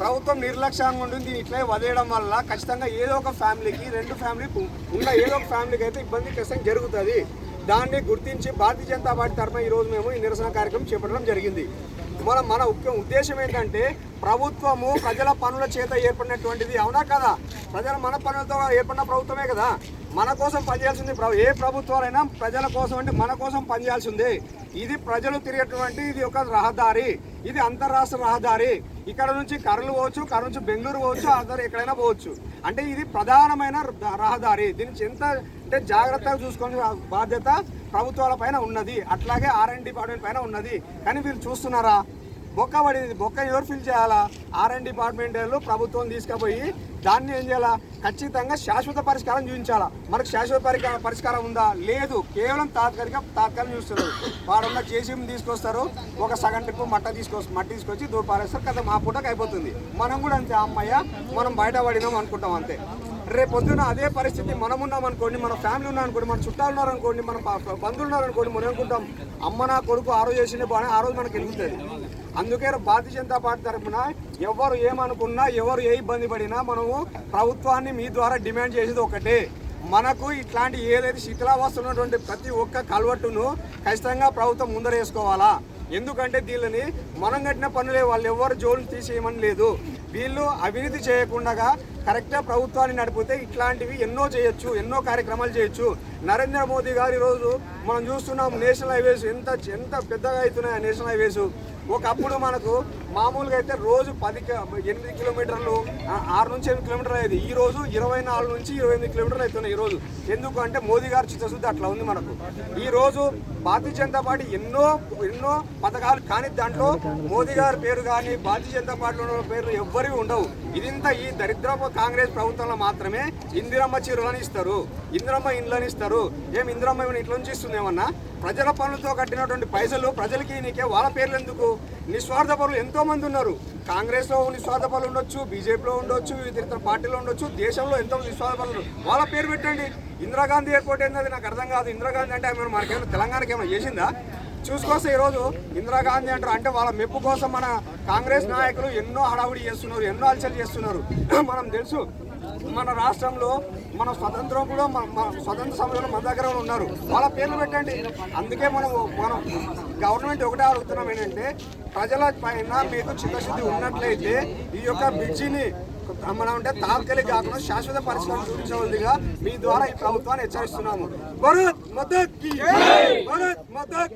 ప్రభుత్వం నిర్లక్ష్యంగా ఉంటుంది ఇట్లే వదిలేయడం వల్ల ఖచ్చితంగా ఏదో ఒక ఫ్యామిలీకి రెండు ఫ్యామిలీ ఉన్న ఏదో ఒక ఫ్యామిలీకి అయితే ఇబ్బంది ఖచ్చితంగా జరుగుతుంది. దాన్ని గుర్తించి భారతీయ జనతా పార్టీ తరఫున ఈరోజు మేము ఈ నిరసన కార్యక్రమం చేపట్టడం జరిగింది. మన మన ఉద్దేశం ఏంటంటే ప్రభుత్వము ప్రజల పనుల చేత ఏర్పడినటువంటిది. అవునా కదా? ప్రజల మన పనులతో ఏర్పడిన ప్రభుత్వమే కదా. మన కోసం పనిచేయాల్సింది ఏ ప్రభుత్వాలైనా ప్రజల కోసం అంటే మన కోసం పనిచేయాల్సిందే. ఇది ప్రజలు తిరిగేటువంటి ఇది ఒక రహదారి. ఇది అంతర్రాష్ట్ర రహదారి. ఇక్కడ నుంచి కర్నూలు పోవచ్చు కర్నూలు నుంచి బెంగళూరు పోవచ్చు అదర్ ఎక్కడైనా పోవచ్చు. అంటే ఇది ప్రధానమైన రహదారి. దీనికి ఎంత అంటే జాగ్రత్తగా చూసుకునే బాధ్యత ప్రభుత్వాల పైన ఉన్నది. అట్లాగే ఆర్ఎండ్ డిపార్ట్మెంట్ పైన ఉన్నది. కానీ వీళ్ళు చూస్తున్నారా? బొక్క పడింది బొక్క ఎవరు ఫిల్ చేయాలా? ఆర్ఎన్ డిపార్ట్మెంట్ వాళ్ళు ప్రభుత్వం తీసుకుపోయి దాన్ని ఏం చేయాలా? ఖచ్చితంగా శాశ్వత పరిష్కారం చూపించాలా. మనకు శాశ్వత పరిక- పరిష్కారం ఉందా? లేదు. కేవలం తాత్కాలిక తాత్కాలం చూస్తున్నారు వాడున్న జేసీబీని తీసుకొస్తారు. ఒక సగం ట్రిప్ మట్ట తీసుకొచ్చి మట్టి తీసుకొచ్చి దూరపారేస్తారు. కదా మా పూటకు అయిపోతుంది. మనం కూడా అంతే అమ్మయ్య. మనం బయటపడినాం అనుకుంటాం అంతే. రేపు పొద్దున అదే పరిస్థితి మనం ఉన్నాం అనుకోండి మన ఫ్యామిలీ ఉన్నాం అనుకోండి మన చుట్టాలు ఉన్నారు అనుకోండి మన బంధువులు ఉన్నారు అనుకోండి మనం అనుకుంటాం? అమ్మ నా కొడుకు ఆ రోజు చేసిన బాగా ఆ రోజు మనకు వెలుగుతుంది అందుకే భారతీయ జనతా పార్టీ తరఫున ఎవరు ఏమనుకున్నా ఎవరు ఏ ఇబ్బంది పడినా మనము ప్రభుత్వాన్ని మీ ద్వారా డిమాండ్ చేసేది ఒకటే. మనకు ఇట్లాంటి ఏదైతే శిథిలావస్థ ఉన్నటువంటి ప్రతి ఒక్క కలవట్టును ఖచ్చితంగా ప్రభుత్వం ముందరేసుకోవాలా? ఎందుకంటే దీనిని మనం కట్టిన పనులే వాళ్ళు ఎవరు జోలు తీసేయమని లేదు. వీళ్ళు అవినీతి చేయకుండా కరెక్ట్గా ప్రభుత్వాన్ని నడిపితే ఇట్లాంటివి ఎన్నో చేయొచ్చు ఎన్నో కార్యక్రమాలు చేయొచ్చు. నరేంద్ర మోదీ గారు ఈరోజు మనం చూస్తున్నాం నేషనల్ హైవేస్ ఎంత ఎంత పెద్దగా అవుతున్నాయి నేషనల్ హైవేస్. ఒకప్పుడు మనకు మామూలుగా అయితే రోజు పది కి- ఎనిమిది కిలోమీటర్లు ఆరు నుంచి ఎనిమిది కిలోమీటర్లు అయ్యేది. ఈ రోజు ఇరవై నాలుగు నుంచి ఇరవై ఎనిమిది కిలోమీటర్లు అవుతున్నాయి ఈ రోజు. ఎందుకు అంటే మోదీ గారు చిత్తశుద్ధి అట్లా ఉంది మనకు. ఈ రోజు భారతీయ జనతా పార్టీ ఎన్నో ఎన్నో పథకాలు కానీ దాంట్లో మోదీ గారి పేరు కానీ భారతీయ జనతా పార్టీలో ఉన్న పేర్లు ఎవ్వరివి ఉండవు. ఇదింత ఈ దరిద్రపు కాంగ్రెస్ ప్రభుత్వంలో మాత్రమే ఇందిరమ్మ చీరలని ఇస్తారు. ఇందిరమ్మ ఇండ్లని ఇస్తారు. ఏం ఇందిరమ్మ ఏమైనా ఇంట్లో నుంచి ఇస్తుందేమన్నా ప్రజల పనులతో కట్టినటువంటి పైసలు ప్రజలకి నీకే వాళ్ళ పేర్లు ఎందుకు? నిస్వార్థ పనులు ఎంతో మంది ఉన్నారు. కాంగ్రెస్లో నిస్వార్థ ఉండొచ్చు బీజేపీలో ఉండొచ్చు వివిధ ఇతర పార్టీలో ఉండొచ్చు దేశంలో ఎంతో మంది నిస్వార్థ వాళ్ళ పేరు పెట్టండి. ఇందిరాగాంధీ ఎయిర్పోర్ట్ ఏంది నాకు అర్థం కాదు. ఇందిరాగాంధీ అంటే ఆమె మనకేమైనా తెలంగాణకి ఏమైనా చేసిందా? చూసుకొస్తే ఈరోజు ఇందిరాగాంధీ అంటారు. అంటే వాళ్ళ మెప్పు కోసం మన కాంగ్రెస్ నాయకులు ఎన్నో హడావుడి చేస్తున్నారు ఎన్నో అలచలు చేస్తున్నారు. మనం తెలుసు. మన రాష్ట్రంలో మన స్వతంత్రం కూడా మన స్వతంత్ర సమయంలో మన దగ్గర ఉన్నారు. వాళ్ళ పేర్లు పెట్టండి. అందుకే మనం మనం గవర్నమెంట్ ఒకటే అడుగుతున్నాం ఏంటంటే ప్రజల పైన మీకు చిత్తశుద్ధి ఉన్నట్లయితే ఈ యొక్క బ్రిడ్జిని మనం అంటే తాత్కాలిక కాకుండా శాశ్వత పరిష్కారం చూపించవలదిగా మీ ద్వారా ఈ ప్రభుత్వాన్ని హెచ్చరిస్తున్నాము. భరత్ మదక్ భరత్ మదక్